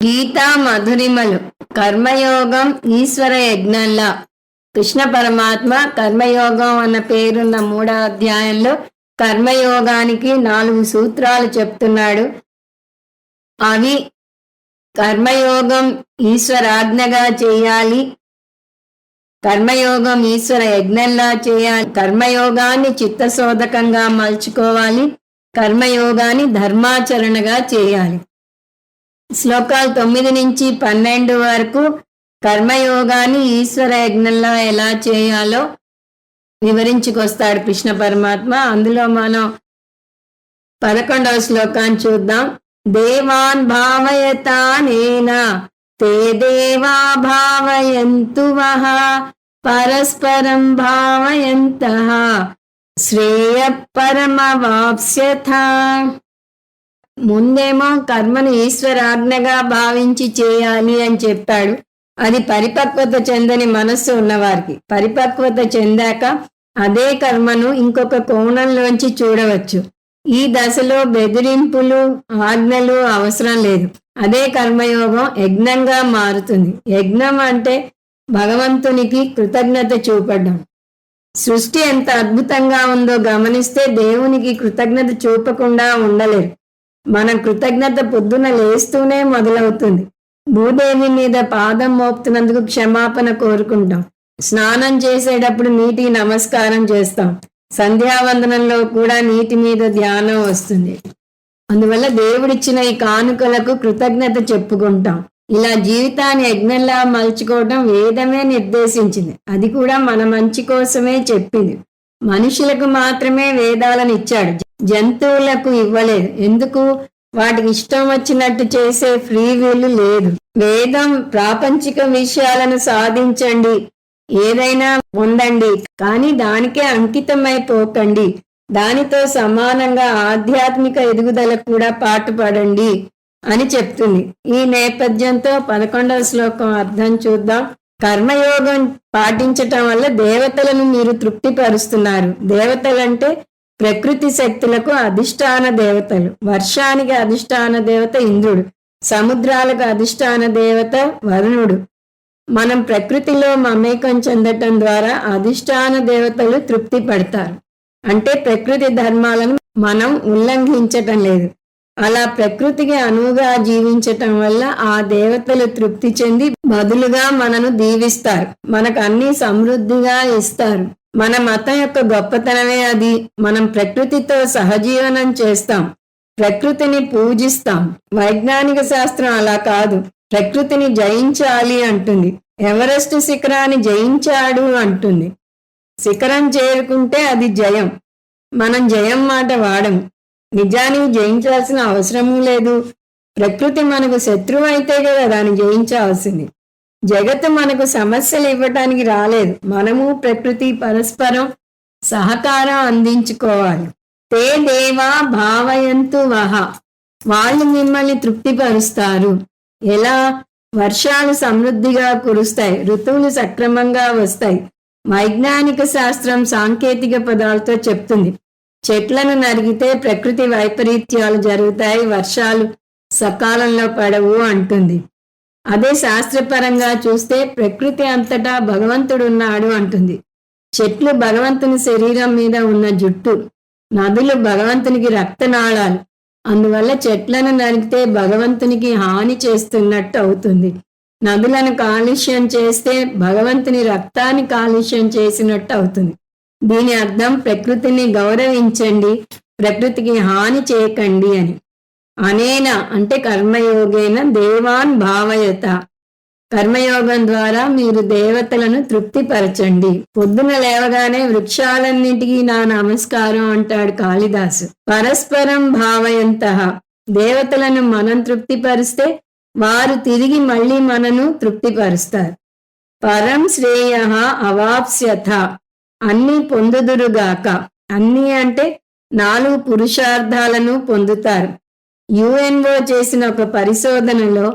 గీతా మధురిమలు కర్మయోగం ఈశ్వర యజ్ఞంలా కృష్ణ పరమాత్మ కర్మయోగం అన్న పేరున్న మూడో అధ్యాయంలో కర్మయోగానికి నాలుగు సూత్రాలు చెప్తున్నాడు. అవి కర్మయోగం ఈశ్వరాజ్ఞగా చేయాలి కర్మయోగం ఈశ్వర యజ్ఞంలా చేయాలి కర్మయోగాన్ని చిత్తశోధకంగా మలుచుకోవాలి కర్మయోగాన్ని ధర్మాచరణగా చేయాలి. శ్లోకాలు తొమ్మిది నుంచి పన్నెండు వరకు కర్మయోగాన్ని ఈశ్వర యజ్ఞంలో ఎలా చేయాలో వివరించుకొస్తాడు కృష్ణ పరమాత్మ. అందులో మనం పదకొండవ శ్లోకాన్ని చూద్దాం. దేవాన్ భావయతానేనా తే దేవా భావయంతు వహ పరస్పరం భావయంత శ్రేయ పరమవాప్స్యథ. ముందేమో కర్మను ఈశ్వరాజ్ఞగా భావించి చేయాలి అని చెప్పాడు. అది పరిపక్వత చెందని మనస్సు ఉన్నవారికి. పరిపక్వత చెందాక అదే కర్మను ఇంకొక కోణంలోంచి చూడవచ్చు. ఈ దశలో బెదిరింపులు ఆజ్ఞలు అవసరం లేదు. అదే కర్మయోగం యజ్ఞంగా మారుతుంది. యజ్ఞం అంటే భగవంతునికి కృతజ్ఞత చూపడం. సృష్టి ఎంత అద్భుతంగా ఉందో గమనిస్తే దేవునికి కృతజ్ఞత చూపకుండా ఉండలేరు. మనం కృతజ్ఞత పొద్దున లేస్తూనే మొదలవుతుంది. భూదేవి మీద పాదం మోపుతున్నందుకు క్షమాపణ కోరుకుంటాం. స్నానం చేసేటప్పుడు నీటికి నమస్కారం చేస్తాం. సంధ్యావందనంలో కూడా నీటి మీద ధ్యానం వస్తుంది. అందువల్ల దేవుడిచ్చిన ఈ కానుకలకు కృతజ్ఞత చెప్పుకుంటాం. ఇలా జీవితాన్ని యజ్ఞంలా మలుచుకోవడం వేదమే నిర్దేశించింది. అది కూడా మన మంచి కోసమే చెప్పింది. మనుషులకు మాత్రమే వేదాలను ఇచ్చాడు. జంతువులకు ఇవ్వలేదు. ఎందుకు? వాటికి ఇష్టం వచ్చినట్టు చేసే ఫ్రీ వీలు లేదు. వేదం ప్రాపంచిక విషయాలను సాధించండి. ఏదైనా పొందండి. కానీ దానికే అంకితమైపోకండి. దానితో సమానంగా ఆధ్యాత్మిక ఎదుగుదలకు కూడా పాటుపడండి అని చెప్తుంది. ఈ నేపథ్యంతో పదకొండవ శ్లోకం అర్థం చూద్దాం. కర్మయోగం పాటించటం వల్ల దేవతలను మీరు తృప్తిపరుస్తున్నారు. దేవతలంటే ప్రకృతి శక్తులకు అధిష్టాన దేవతలు. వర్షానికి అధిష్టాన దేవత ఇంద్రుడు. సముద్రాలకు అధిష్టాన దేవత వరుణుడు. మనం ప్రకృతిలో మమేకం చెందటం ద్వారా అధిష్టాన దేవతలు తృప్తి పడతారు అంటే ప్రకృతి ధర్మాలను మనం ఉల్లంఘించటం లేదు. అలా ప్రకృతికి అనువుగా జీవించటం వల్ల ఆ దేవతలు తృప్తి చెంది బదులుగా మనను దీవిస్తారు. మనకు అన్ని సమృద్ధిగా ఇస్తారు. మన మతం యొక్క గొప్పతనమే అది. మనం ప్రకృతితో సహజీవనం చేస్తాం. ప్రకృతిని పూజిస్తాం. వైజ్ఞానిక శాస్త్రం అలా కాదు. ప్రకృతిని జయించాలి అంటుంది. ఎవరెస్ట్ శిఖరాన్ని జయించాడు అంటుంది. శిఖరం చేరుకుంటే అది జయం. మనం జయం మాట వాడం నిజాన్ని జయించాల్సిన అవసరమూ లేదు. ప్రకృతి మనకు శత్రువు అయితే కదా దాన్ని జయించాల్సింది. జగత్తు మనకు సమస్యలు ఇవ్వటానికి రాలేదు. మనము ప్రకృతి పరస్పరం సహకారం అందించుకోవాలి. తే దేవా భావయంతు వహ. వాళ్ళు మిమ్మల్ని తృప్తిపరుస్తారు. ఎలా? వర్షాలు సమృద్ధిగా కురుస్తాయి. ఋతువులు సక్రమంగా వస్తాయి. వైజ్ఞానిక శాస్త్రం సాంకేతిక పదాలతో చెప్తుంది. చెట్లను నరిగితే ప్రకృతి వైపరీత్యాలు జరుగుతాయి వర్షాలు సకాలంలో పడవు అంటుంది. అదే శాస్త్రపరంగా చూస్తే ప్రకృతి అంతటా భగవంతుడు ఉన్నాడు అంటుంది. చెట్లు భగవంతుని శరీరం మీద ఉన్న జుట్టు నదులు భగవంతునికి రక్తనాళాలు. అందువల్ల చెట్లను నరికితే భగవంతునికి హాని చేస్తున్నట్టు అవుతుంది. నదులను కాలుష్యం చేస్తే భగవంతుని రక్తాన్ని కాలుష్యం చేసినట్టు అవుతుంది. దీని అర్థం ప్రకృతిని గౌరవించండి ప్రకృతికి హాని చేయకండి అని. అనేన అంటే కర్మయోగేన దేవాన్ భావయత. కర్మయోగం ద్వారా మీరు దేవతలను తృప్తిపరచండి. పొద్దున లేవగానే వృక్షాలన్నింటికి నా నమస్కారం అంటాడు కాళిదాసు. పరస్పరం భావయంత. దేవతలను మనం తృప్తిపరిస్తే వారు తిరిగి మళ్ళీ మనను తృప్తిపరుస్తారు. పరం శ్రేయ అవాప్స్యథ. అన్ని పొందుదురుగాక అన్ని అంటే నాలుగు పురుషార్థాలను పొందుతారు. యుఎన్ఓ చేసిన ఒక పరిశోధనలో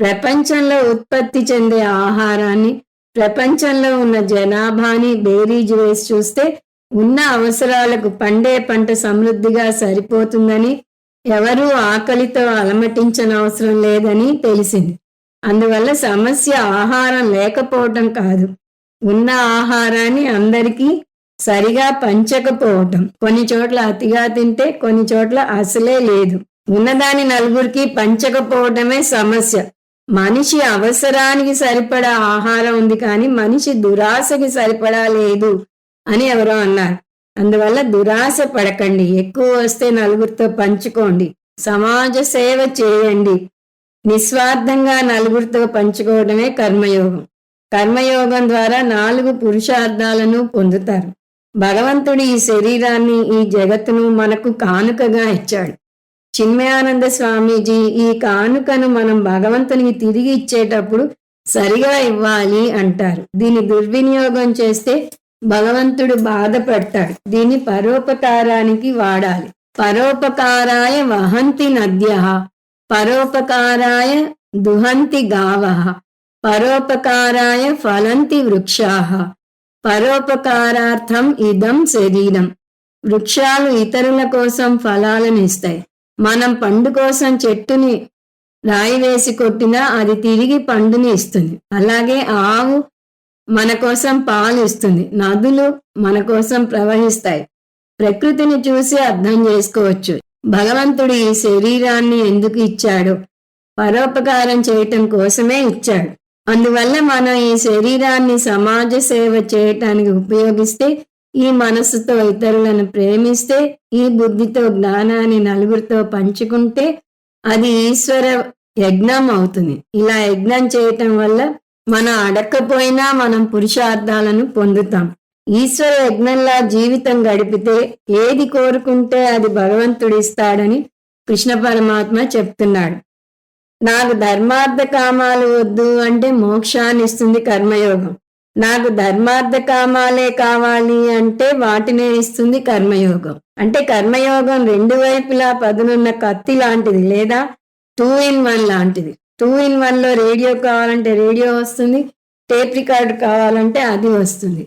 ప్రపంచంలో ఉత్పత్తి చెందే ఆహారాన్ని ప్రపంచంలో ఉన్న జనాభాని బేరీజ్ వేసి చూస్తే ఉన్న అవసరాలకు పండే పంట సమృద్ధిగా సరిపోతుందని ఎవరూ ఆకలితో అలమటించనవసరం లేదని తెలిసింది. అందువల్ల సమస్య ఆహారం లేకపోవటం కాదు. ఉన్న ఆహారాన్ని అందరికీ సరిగా పంచకపోవటం. కొన్ని చోట్ల అతిగా తింటే కొన్ని చోట్ల అసలే లేదు. ఉన్నదాని నలుగురికి పంచకపోవటమే సమస్య. మనిషి అవసరానికి సరిపడా ఆహారం ఉంది కానీ మనిషి దురాశకి సరిపడా లేదు అని ఎవరో అన్నారు. అందువల్ల దురాశ పడకండి. ఎక్కువ వస్తే నలుగురితో పంచుకోండి. సమాజ సేవ చేయండి. నిస్వార్థంగా నలుగురితో పంచుకోవడమే కర్మయోగం. కర్మయోగం ద్వారా నాలుగు పురుషార్థాలను పొందుతారు. భగవంతుడు ఈ శరీరాన్ని ఈ జగత్తును మనకు కానుకగా ఇచ్చాడు. చిన్మయానంద స్వామీజీ ఈ కానుకను మనం భగవంతునికి తిరిగి ఇచ్చేటప్పుడు సరిగా ఇవ్వాలి అంటారు. దీన్ని దుర్వినియోగం చేస్తే భగవంతుడు బాధపడతాడు. దీన్ని పరోపకారానికి వాడాలి. పరోపకారాయ వహంతి నద్య పరోపకారాయ దుహంతి గావ పరోపకారాయ ఫలంతి వృక్షాహ పరోపకారార్థం ఇదం శరీరం. వృక్షాలు ఇతరుల కోసం ఫలాలను ఇస్తాయి మనం పండు కోసం చెట్టుని రాయి వేసి కొట్టినా అది తిరిగి పండుని ఇస్తుంది. అలాగే ఆవు మన కోసం పాలు ఇస్తుంది. నదులు మన కోసం ప్రవహిస్తాయి. ప్రకృతిని చూసి అర్థం చేసుకోవచ్చు. భగవంతుడు ఈ శరీరాన్ని ఎందుకు ఇచ్చాడు? పరోపకారం చేయటం కోసమే ఇచ్చాడు. అందువల్ల మనం ఈ శరీరాన్ని సమాజ సేవ చేయటానికి ఉపయోగిస్తే ఈ మనస్సుతో ఇతరులను ప్రేమిస్తే ఈ బుద్ధితో జ్ఞానాన్ని నలుగురితో పంచుకుంటే అది ఈశ్వర యజ్ఞం అవుతుంది. ఇలా యజ్ఞం చేయటం వల్ల మనం అడక్కపోయినా మనం పురుషార్థాలను పొందుతాం. ఈశ్వర యజ్ఞంలా జీవితం గడిపితే ఏది కోరుకుంటే అది భగవంతుడిస్తాడని కృష్ణ పరమాత్మ చెప్తున్నాడు. నాకు ధర్మార్థ కామాలు వద్దు అంటే మోక్షాన్ని ఇస్తుంది కర్మయోగం. నాకు ధర్మార్థ కామాలే కావాలి అంటే వాటినే ఇస్తుంది కర్మయోగం. అంటే కర్మయోగం రెండు వైపులా పదునున్న కత్తి లాంటిది లేదా టూ ఇన్ వన్ లాంటిది. టూ ఇన్ వన్లో రేడియో కావాలంటే రేడియో వస్తుంది టేప్ రికార్డ్ కావాలంటే అది వస్తుంది.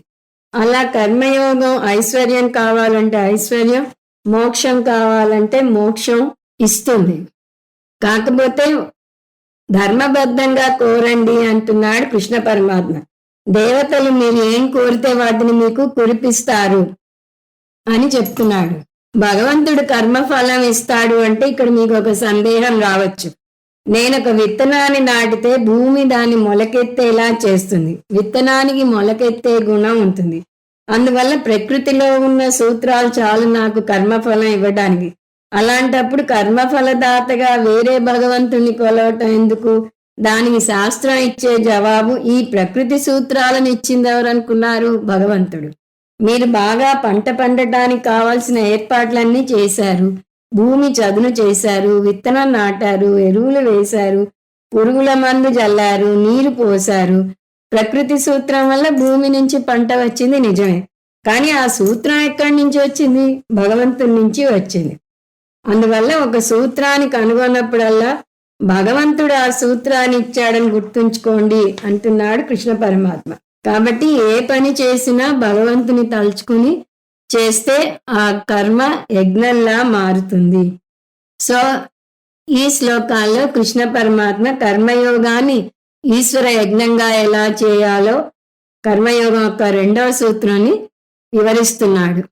అలా కర్మయోగం ఐశ్వర్యం కావాలంటే ఐశ్వర్యం మోక్షం కావాలంటే మోక్షం ఇస్తుంది. కాకపోతే ధర్మబద్ధంగా కోరండి అంటున్నాడు కృష్ణ పరమాత్మ. దేవతలు మీరు ఏం కోరితే వాటిని మీకు కురిపిస్తారు అని చెప్తున్నాడు. భగవంతుడు కర్మఫలం ఇస్తాడు అంటే ఇక్కడ మీకు ఒక సందేహం రావచ్చు. నేను ఒక విత్తనాన్ని నాటితే భూమి దాన్ని మొలకెత్తేలా చేస్తుంది. విత్తనానికి మొలకెత్తే గుణం ఉంటుంది. అందువల్ల ప్రకృతిలో ఉన్న సూత్రాలు చాలు నాకు కర్మఫలం ఇవ్వడానికి అలాంటప్పుడు కర్మఫలదాతగా వేరే భగవంతుని కొలవటం ఎందుకు? దానికి శాస్త్రం ఇచ్చే జవాబు ఈ ప్రకృతి సూత్రాలను ఇచ్చింది ఎవరనుకున్నారు భగవంతుడు. మీరు బాగా పంట పండటానికి కావాల్సిన ఏర్పాట్లన్నీ చేశారు. భూమి చదును చేశారు విత్తనం నాటారు ఎరువులు వేశారు పురుగుల మందు జల్లారు నీరు పోశారు. ప్రకృతి సూత్రం వల్ల భూమి నుంచి పంట వచ్చింది నిజమే. కానీ ఆ సూత్రం ఎక్కడి నుంచి వచ్చింది? భగవంతుడి నుంచి వచ్చింది. అందువల్ల ఒక సూత్రాన్ని కనుగొన్నప్పుడల్లా భగవంతుడు ఆ సూత్రాన్ని ఇచ్చాడని గుర్తుంచుకోండి అంటున్నాడు కృష్ణ పరమాత్మ. కాబట్టి ఏ పని చేసినా భగవంతుని తలుచుకుని చేస్తే ఆ కర్మ యజ్ఞంలా మారుతుంది. సో ఈ శ్లోకాల్లో కృష్ణ పరమాత్మ కర్మయోగాన్ని ఈశ్వర యజ్ఞంగా ఎలా చేయాలో కర్మయోగం యొక్క రెండవ సూత్రాన్ని వివరిస్తున్నాడు.